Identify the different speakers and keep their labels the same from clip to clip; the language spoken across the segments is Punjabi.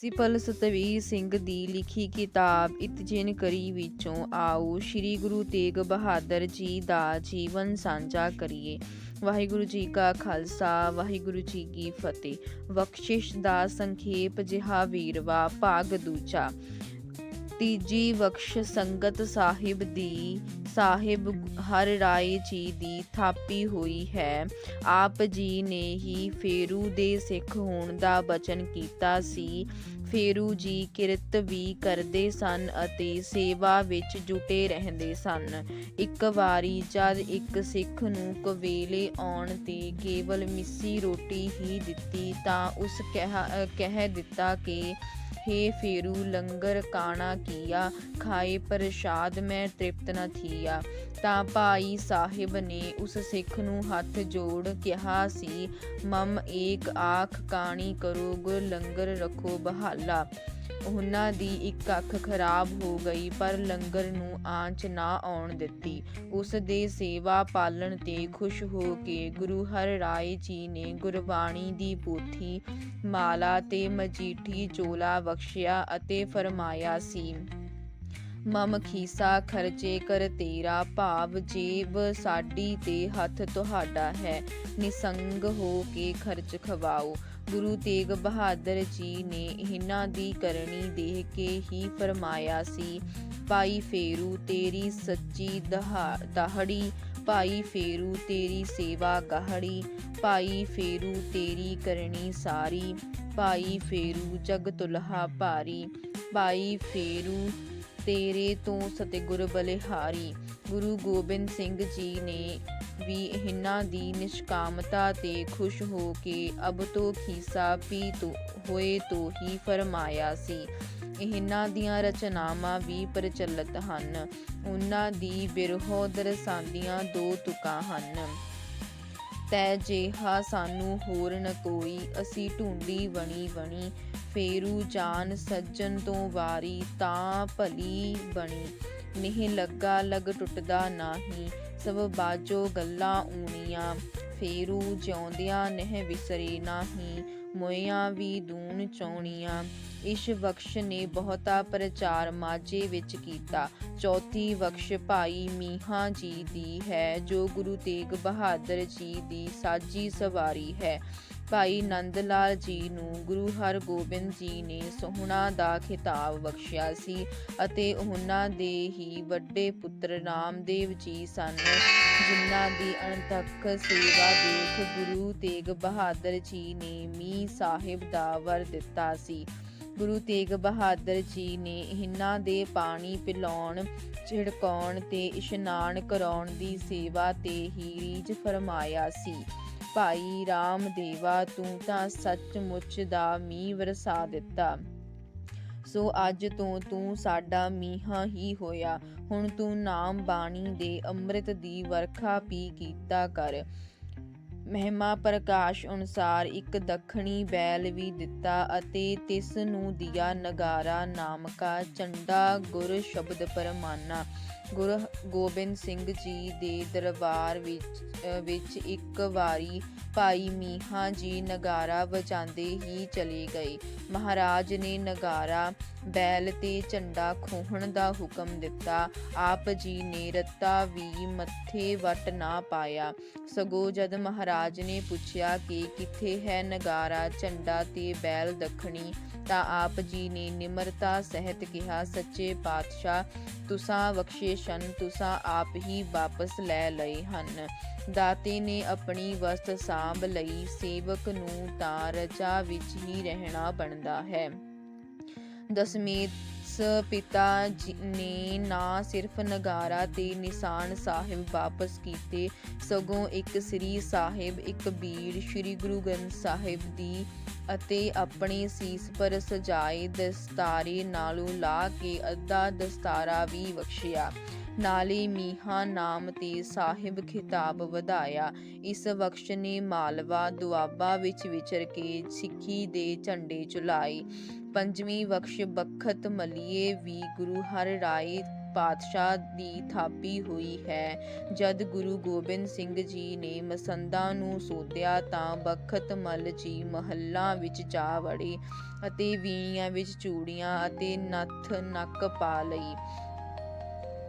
Speaker 1: ਪ੍ਰਿੰਸੀਪਲ ਸਤਵੀਰ ਸਿੰਘ ਦੀ ਲਿਖੀ ਕਿਤਾਬ ਇਤਜਿਨ ਕਰੀ ਵਿੱਚੋਂ ਆਓ, ਸ੍ਰੀ ਗੁਰੂ ਤੇਗ ਬਹਾਦਰ ਜੀ ਦਾ ਜੀਵਨ ਸਾਂਝਾ ਕਰੀਏ। ਵਾਹਿਗੁਰੂ ਜੀ ਕਾ ਖਾਲਸਾ, ਵਾਹਿਗੁਰੂ ਜੀ ਕੀ ਫਤਿਹ। ਬਖਸ਼ਿਸ਼ ਦਾ ਸੰਖੇਪ ਜਿਹਾ ਵੀਰਵਾ, ਭਾਗ ਦੂਜਾ। ਤੀਜੀ ਬਖਸ਼ ਸੰਗਤ ਸਾਹਿਬ ਦੀ ਸਾਹਿਬ ਹਰ ਰਾਏ ਜੀ ਦੀ ਥਾਪੀ ਹੋਈ ਹੈ। ਆਪ ਜੀ ਨੇ ਹੀ ਫੇਰੂ ਦੇ ਸਿੱਖ ਹੋਣ ਦਾ ਬਚਨ ਕੀਤਾ ਸੀ। ਫੇਰੂ ਜੀ ਕਿਰਤ ਵੀ ਕਰਦੇ ਸਨ ਅਤੇ ਸੇਵਾ ਵਿੱਚ ਜੁਟੇ ਰਹਿੰਦੇ ਸਨ। ਇੱਕ ਵਾਰੀ ਜਦ ਇੱਕ ਸਿੱਖ ਨੂੰ ਕਵੇਲੇ ਆਉਣ ਤੇ ਕੇਵਲ ਮਿੱਸੀ ਰੋਟੀ ਹੀ ਦਿੱਤੀ ਤਾਂ ਉਸ ਕਹਿ ਕਹਿ ਦਿੱਤਾ ਕਿ हे फेरू लंगर ਕਾਣਾ ਕੀਆ? ਖਾਏ ਪ੍ਰਸ਼ਾਦ, ਮੈਂ ਤ੍ਰਿਪਤ ਨਾ ਥੀਆ। ਤਾਂ ਭਾਈ ਸਾਹਿਬ ਨੇ ਉਸ ਸਿੱਖ ਨੂੰ ਹੱਥ ਜੋੜ ਕਿਹਾ ਸੀ, ਮਮ ਏਕ ਆਖ ਕਾਣੀ ਕਰੋ, ਗੁਰ ਲੰਗਰ ਰੱਖੋ ਬਹਾਲਾ। ਉਹਨਾਂ ਦੀ ਇੱਕ ਅੱਖ ਖਰਾਬ ਹੋ ਗਈ, ਪਰ ਲੰਗਰ ਨੂੰ ਆਂਚ ਨਾ ਆਉਣ ਦਿੱਤੀ। ਉਸ ਦੇ ਸੇਵਾ ਪਾਲਣ ਤੇ ਖੁਸ਼ ਹੋ ਕੇ ਗੁਰੂ ਹਰ ਰਾਏ ਜੀ ਨੇ ਗੁਰਬਾਣੀ ਦੀ ਪੋਥੀ, ਮਾਲਾ ਤੇ ਮਜੀਠੀ ਚੋਲਾ ਬਖਸ਼ਿਆ ਅਤੇ ਫਰਮਾਇਆ ਸੀ, ਮਮ ਖੀਸਾ ਖਰਚੇ ਕਰ ਤੇਰਾ ਭਾਵ, ਜੇਬ ਸਾਡੀ ਤੇ ਹੱਥ ਤੁਹਾਡਾ ਹੈ। ਨਿਸੰਗ ਹੋ ਕੇ ਖਰਚ ਖਵਾਓ। ਗੁਰੂ ਤੇਗ ਬਹਾਦਰ ਜੀ ਨੇ ਇਹਨਾਂ ਦੀ ਕਰਨੀ ਦੇਖ ਕੇ ਹੀ ਫਰਮਾਇਆ ਸੀ, ਭਾਈ ਫੇਰੂ, ਤੇਰੀ ਸੱਚੀ ਦਾਹੜੀ। ਭਾਈ ਫੇਰੂ, ਤੇਰੀ ਸੇਵਾ ਗਾਹੜੀ। ਭਾਈ ਫੇਰੂ, ਤੇਰੀ ਕਰਨੀ ਸਾਰੀ। ਭਾਈ ਫੇਰੂ, ਜਗ ਤੁਲਹਾ ਭਾਰੀ। ਭਾਈ ਫੇਰੂ, ਤੇਰੇ ਤੋਂ ਸਤਿਗੁਰ ਬਲਿਹਾਰੀ। ਗੁਰੂ ਗੋਬਿੰਦ ਸਿੰਘ ਜੀ ਨੇ ਵੀ ਇਹਨਾਂ ਦੀ ਨਿਸ਼ਕਾਮਤਾ ਤੇ ਖੁਸ਼ ਹੋ ਕੇ ਅਬ ਤੋਂ ਖੀਸਾ ਪੀ ਤੋ, ਹੋਏ ਤੋਂ ਹੀ ਫਰਮਾਇਆ ਸੀ। ਇਹਨਾਂ ਦੀਆਂ ਰਚਨਾਵਾਂ ਵੀ ਪ੍ਰਚਲਿਤ ਹਨ। ਉਹਨਾਂ ਦੀ ਬਿਰਹੋ ਦਰਸਾਉਂਦੀਆਂ ਦੋ ਤੁਕਾਂ ਹਨ। ਤੈ ਜਿਹਾ ਸਾਨੂੰ ਹੋਰ ਨ ਕੋਈ, ਅਸੀਂ ਢੂੰਡੀ ਬਣੀ ਬਣੀ ਫੇਰੂ ਜਾਨ ਸੱਜਣ ਤੋਂ ਵਾਰੀ ਤਾਂ ਭਲੀ ਬਣੀ। ਨਿਹ ਲੱਗਾ, ਲਗ ਟੁੱਟਦਾ ਨਾਹੀ। ਸਭ ਬਾਜੋ ਗੱਲਾਂ ਊਣੀਆਂ, ਫੇਰੂ ਜਿਉਂਦਿਆਂ ਨਹਿ ਵਿਸਰੇ ਨਾਹੀ। ਮੋਇਆਂ ਵੀ ਦੂਨ ਚੌਣੀਆਂ, ਇਸ ਬਖਸ਼ ਨੇ ਬਹੁਤਾ ਪ੍ਰਚਾਰ ਮਾਝੇ ਵਿੱਚ ਕੀਤਾ। ਚੌਥੀ ਬਖਸ਼ ਭਾਈ ਮੀਹਾ ਜੀ ਦੀ ਹੈ, ਜੋ ਗੁਰੂ ਤੇਗ ਬਹਾਦਰ ਜੀ ਦੀ ਸਾਜੀ ਸਵਾਰੀ ਹੈ। ਭਾਈ ਨੰਦ ਲਾਲ ਜੀ ਨੂੰ ਗੁਰੂ ਹਰਗੋਬਿੰਦ ਜੀ ਨੇ ਸੋਹਣਾ ਦਾ ਖਿਤਾਬ ਬਖਸ਼ਿਆ ਸੀ ਅਤੇ ਉਹਨਾਂ ਦੇ ਹੀ ਵੱਡੇ ਪੁੱਤਰ ਰਾਮਦੇਵ ਜੀ ਸਨ, ਜਿਨ੍ਹਾਂ ਦੀ ਅਣਥੱਕ ਸੇਵਾ ਦੇਖ ਗੁਰੂ ਤੇਗ ਬਹਾਦਰ ਜੀ ਨੇ ਮੀ ਸਾਹਿਬ ਦਾ ਵਰ ਦਿੱਤਾ ਸੀ। ਗੁਰੂ ਤੇਗ ਬਹਾਦਰ ਜੀ ਨੇ ਇਹਨਾਂ ਦੇ ਪਾਣੀ ਪਿਲਾਉਣ ਛਿੜਕਾਉਣ ਤੇ ਇਸ਼ਨਾਨ ਕਰਾਉਣ ਦੀ ਸੇਵਾ ਤੇ ਹੀ ਰੀਝ ਫਰਮਾਇਆ ਸੀ। ਭਾਈ ਰਾਮਦੇਵਾ, ਤੂੰ ਤਾਂ ਸੱਚਮੁੱਚ ਦਾ ਮੀਂਹ ਵਰਸਾ ਦਿੱਤਾ। ਸੋ ਅੱਜ ਤੋਂ ਤੂੰ ਸਾਡਾ ਮੀਹਾ ਹੀ ਹੋਇਆ। ਹੁਣ ਤੂੰ ਨਾਮ ਬਾਣੀ ਦੇ ਅੰਮ੍ਰਿਤ ਦੀ ਵਰਖਾ ਪੀ ਕੀਤਾ ਕਰ। ਮਹਿਮਾ ਪ੍ਰਕਾਸ਼ ਅਨੁਸਾਰ ਇੱਕ ਦੱਖਣੀ ਬੈਲ ਵੀ ਦਿੱਤਾ ਅਤੇ ਤਿਸ ਨੂੰ ਦਿਆ ਨਗਾਰਾ ਨਾਮਕਾ ਚੰਡਾ ਗੁਰ ਸ਼ਬਦ ਪਰਮਾਨਾ। ਗੁਰੂ ਗੋਬਿੰਦ ਸਿੰਘ ਜੀ ਦੇ ਦਰਬਾਰ ਵਿੱਚ ਵਿੱਚ ਇੱਕ ਵਾਰੀ ਭਾਈ ਮੀਹਾ ਜੀ ਨਗਾਰਾ ਵਜਾਉਂਦੇ ਹੀ ਚਲੇ ਗਏ। ਮਹਾਰਾਜ ਨੇ ਨਗਾਰਾ ਬੈਲ ਤੇ ਝੰਡਾ ਖੋਹਣ ਦਾ ਹੁਕਮ ਦਿੱਤਾ। ਆਪ ਜੀ ਨੇ ਰੱਤਾ ਵੀ ਮੱਥੇ ਵਟ ਨਾ ਪਾਇਆ। ਸਗੋਂ ਜਦ ਮਹਾਰਾਜ ਨੇ ਪੁੱਛਿਆ ਕਿ ਕਿੱਥੇ ਹੈ ਨਗਾਰਾ, ਝੰਡਾ ਤੇ ਬੈਲ ਦੱਖਣੀ, ਤਾਂ ਆਪ ਜੀ ਨੇ ਨਿਮਰਤਾ ਸਹਿਤ ਕਿਹਾ, ਸੱਚੇ ਪਾਤਸ਼ਾਹ, ਤੁਸਾਂ ਬਖਸ਼ੇ ਸਨ ਤੁਸਾਂ ਆਪ ਹੀ ਵਾਪਸ ਲੈ ਲਏ ਹਨ। ਦਾਤੇ ਨੇ ਆਪਣੀ ਵਸਤ ਸਾਂਭ ਲਈ, ਸੇਵਕ ਨੂੰ ਤਾਂ ਰਜਾ ਵਿੱਚ ਹੀ ਰਹਿਣਾ ਬਣਦਾ ਹੈ। ਦਸਮੇਤ ਪਿਤਾ ਜੀ ਨੇ ਨਾ ਸਿਰਫ ਨਗਾਰਾ ਤੇ ਨਿਸ਼ਾਨ ਸਾਹਿਬ ਵਾਪਸ ਕੀਤੇ, ਸਗੋਂ ਇੱਕ ਸ੍ਰੀ ਸਾਹਿਬ, ਇੱਕ ਬੀੜ ਸ੍ਰੀ ਗੁਰੂ ਗ੍ਰੰਥ ਸਾਹਿਬ ਦੀ ਅਤੇ ਆਪਣੇ ਸੀਸ ਪਰ ਸਜਾਏ ਦਸਤਾਰੇ ਨਾਲੋਂ ਲਾ ਕੇ ਅੱਧਾ ਦਸਤਾਰਾ ਵੀ ਬਖਸ਼ਿਆ। ਨਾਲੇ ਮੀਹਾ ਨਾਮ ਤੇ ਸਾਹਿਬ ਖਿਤਾਬ ਵਧਾਇਆ। ਇਸ ਬਖਸ਼ ਨੇ ਮਾਲਵਾ ਦੁਆਬਾ ਵਿੱਚ ਵਿਚਰ ਕੇ ਸਿੱਖੀ ਦੇ ਝੰਡੇ ਚੁਲਾਏ ਪੰਜਵੀਂ ਬਖਸ਼ ਬਖਤ ਮਲੀਏ ਵੀ ਗੁਰੂ ਹਰ ਰਾਏ ਪਾਤਸ਼ਾਹ ਦੀ ਥਾਪੀ ਹੋਈ ਹੈ। ਜਦ ਗੁਰੂ ਗੋਬਿੰਦ ਸਿੰਘ ਜੀ ਨੇ ਮਸੰਦਾਂ ਨੂੰ ਸੋਧਿਆ ਤਾਂ ਬਖਤ ਮੱਲ ਜੀ ਮਹੱਲਾ ਵਿੱਚ ਜਾ ਵੜੇ ਅਤੇ ਵੀਣਿਆਂ ਵਿੱਚ ਚੂੜੀਆਂ ਅਤੇ ਨੱਥ ਨੱਕ ਪਾ ਲਈ।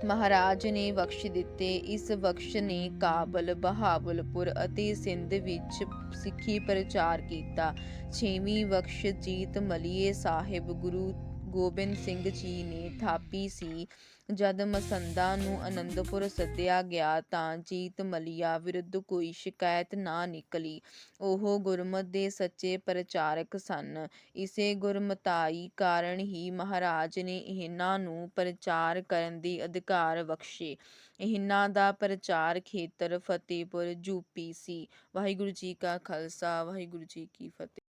Speaker 1: ਮਹਾਰਾਜ ਨੇ ਬਖਸ਼ ਦਿੱਤੇ। ਇਸ ਬਖਸ਼ ਨੇ ਕਾਬਲ, ਬਹਾਵਲਪੁਰ ਅਤੇ ਸਿੰਧ ਵਿੱਚ ਸਿੱਖੀ ਪ੍ਰਚਾਰ ਕੀਤਾ। ਛੇਵੀਂ ਬਖਸ਼ ਜੀਤ ਮਲੀਏ ਸਾਹਿਬ ਗੁਰੂ ਗੋਬਿੰਦ ਸਿੰਘ ਜੀ ਨੇ ਥਾਪੀ ਸੀ। ਜਦ ਮਸੰਦਾਂ ਨੂੰ ਅਨੰਦਪੁਰ ਸੱਦਿਆ ਗਿਆ ਤਾਂ ਜੀਤ ਮਲੀਆ ਵਿਰੁੱਧ ਕੋਈ ਸ਼ਿਕਾਇਤ ਨਾ ਨਿਕਲੀ। ਉਹ ਗੁਰਮਤ ਦੇ ਸੱਚੇ ਪ੍ਰਚਾਰਕ ਸਨ। ਇਸੇ ਗੁਰਮਤਾਈ ਕਾਰਨ ਹੀ ਮਹਾਰਾਜ ਨੇ ਇਹਨਾਂ ਨੂੰ ਪ੍ਰਚਾਰ ਕਰਨ ਦੇ ਅਧਿਕਾਰ ਬਖਸ਼ੇ। ਇਹਨਾਂ ਦਾ ਪ੍ਰਚਾਰ ਖੇਤਰ ਫਤਿਹਪੁਰ ਯੂਪੀ ਸੀ। ਵਾਹਿਗੁਰੂ ਜੀ ਕਾ ਖਾਲਸਾ, ਵਾਹਿਗੁਰੂ ਜੀ ਕੀ ਫਤਿਹ।